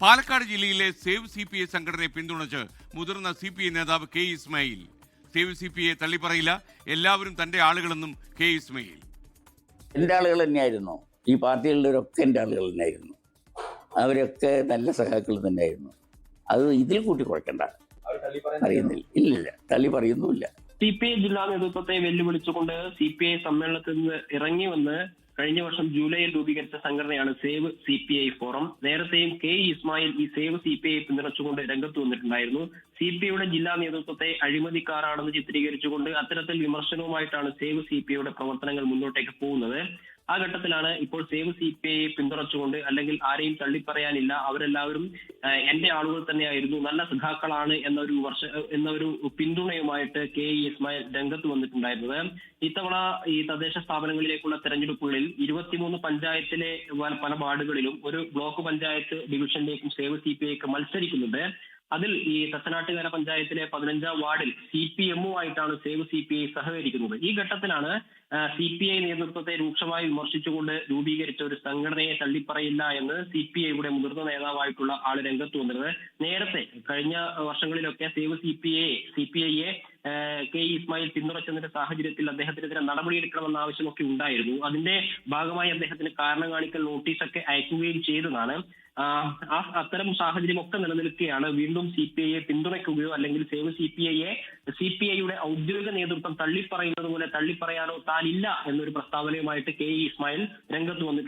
പാലക്കാട് ജില്ലയിലെ save C P I സംഘടനയെ പിന്തുണച്ച് മുതിർന്ന സി പി ഐ നേതാവ് K Ismail. Save C P I തള്ളിപ്പറയില്ല എല്ലാവരും തന്റെ ആളുകളെന്നും കെ ഇസ്മായിൽ. എന്റെ ആളുകൾ തന്നെയായിരുന്നു. ഈ പാർട്ടികളിലൊക്കെ എന്റെ ആളുകൾ തന്നെയായിരുന്നു. അവരൊക്കെ നല്ല സഹാക്കൾ തന്നെയായിരുന്നു. അത് ഇതിൽ കൂട്ടി കുറയ്ക്കണ്ട. അറിയുന്നില്ല. ഇല്ലില്ല. തള്ളി പറയുന്നുമില്ല. സി പി ഐ ജില്ലാ നേതൃത്വത്തെ വെല്ലുവിളിച്ചുകൊണ്ട് സി പി ഐ സമ്മേളനത്തിൽ നിന്ന് ഇറങ്ങി വന്ന് കഴിഞ്ഞ വർഷം ജൂലൈയിൽ രൂപീകരിച്ച സംഘടനയാണ് save C P I forum. നേരത്തെയും കെ ഇസ്മായിൽ ഈ സേവ് സി പി ഐ പിന്തുണച്ചുകൊണ്ട് രംഗത്ത് വന്നിട്ടുണ്ടായിരുന്നു. സി പി ഐയുടെ ജില്ലാ നേതൃത്വത്തെ അഴിമതിക്കാരാണെന്ന് ചിത്രീകരിച്ചുകൊണ്ട് അത്തരത്തിൽ വിമർശനവുമായിട്ടാണ് സേവ് സി പി ഐയുടെ പ്രവർത്തനങ്ങൾ മുന്നോട്ടേക്ക് പോകുന്നത്. ആ ഘട്ടത്തിലാണ് ഇപ്പോൾ സേവ് സി പി ഐ പിന്തുണച്ചുകൊണ്ട് അല്ലെങ്കിൽ ആരെയും തള്ളിപ്പറയാനില്ല. അവരെല്ലാവരും എന്റെ ആളുകൾ തന്നെയായിരുന്നു. നല്ല സഖാക്കളാണ് എന്നൊരു വർഷ എന്നൊരു പിന്തുണയുമായിട്ട് കെ ഇ ഇസ്മായിൽ രംഗത്ത് വന്നിട്ടുണ്ടായിരുന്നത്. ഇത്തവണ ഈ തദ്ദേശ സ്ഥാപനങ്ങളിലേക്കുള്ള തെരഞ്ഞെടുപ്പുകളിൽ ഇരുപത്തിമൂന്ന് പഞ്ചായത്തിലെ പല വാർഡുകളിലും ഒരു ബ്ലോക്ക് പഞ്ചായത്ത് ഡിവിഷനിലേക്കും സേവ് സി പി ഐക്ക് മത്സരിക്കുന്നുണ്ട്. അതിൽ ഈ തത്തനാട്ടുകര പഞ്ചായത്തിലെ പതിനഞ്ചാം വാർഡിൽ സി പി എമ്മുമായിട്ടാണ് സേവ് സി പി ഐ സഹകരിക്കുന്നത്. ഈ ഘട്ടത്തിലാണ് സി പി ഐ നേതൃത്വത്തെ രൂക്ഷമായി വിമർശിച്ചുകൊണ്ട് രൂപീകരിച്ച ഒരു സംഘടനയെ തള്ളിപ്പറയില്ല എന്ന് സി പി ഐയുടെ മുതിർന്ന നേതാവായിട്ടുള്ള ആൾ രംഗത്ത് വന്നിരുന്നത് നേരത്തെ കഴിഞ്ഞ വർഷങ്ങളിലൊക്കെ save C P I C P ഐയെ കെ ഇസ്മായിൽ പിന്തുണച്ചതിന്റെ സാഹചര്യത്തിൽ അദ്ദേഹത്തിനെതിരെ നടപടിയെടുക്കണമെന്ന ആവശ്യമൊക്കെ ഉണ്ടായിരുന്നു. അതിന്റെ ഭാഗമായി അദ്ദേഹത്തിന് കാരണം കാണിക്കൽ നോട്ടീസൊക്കെ അയക്കുകയും ചെയ്തതാണ്. ആ അത്തരം സാഹചര്യം ഒക്കെ നിലനിൽക്കുകയാണ്. വീണ്ടും സി പി ഐയെ പിന്തുണയ്ക്കുകയോ അല്ലെങ്കിൽ സേവ് സി പി ഐയെ സി പി ഐയുടെ ഔദ്യോഗിക നേതൃത്വം തള്ളിപ്പറയുന്നത് പോലെ തള്ളിപ്പറയാനോ താനില്ല എന്നൊരു പ്രസ്താവനയുമായിട്ട് കെ ഇ ഇസ്മായിൽ രംഗത്ത് വന്നിട്ടുണ്ട്.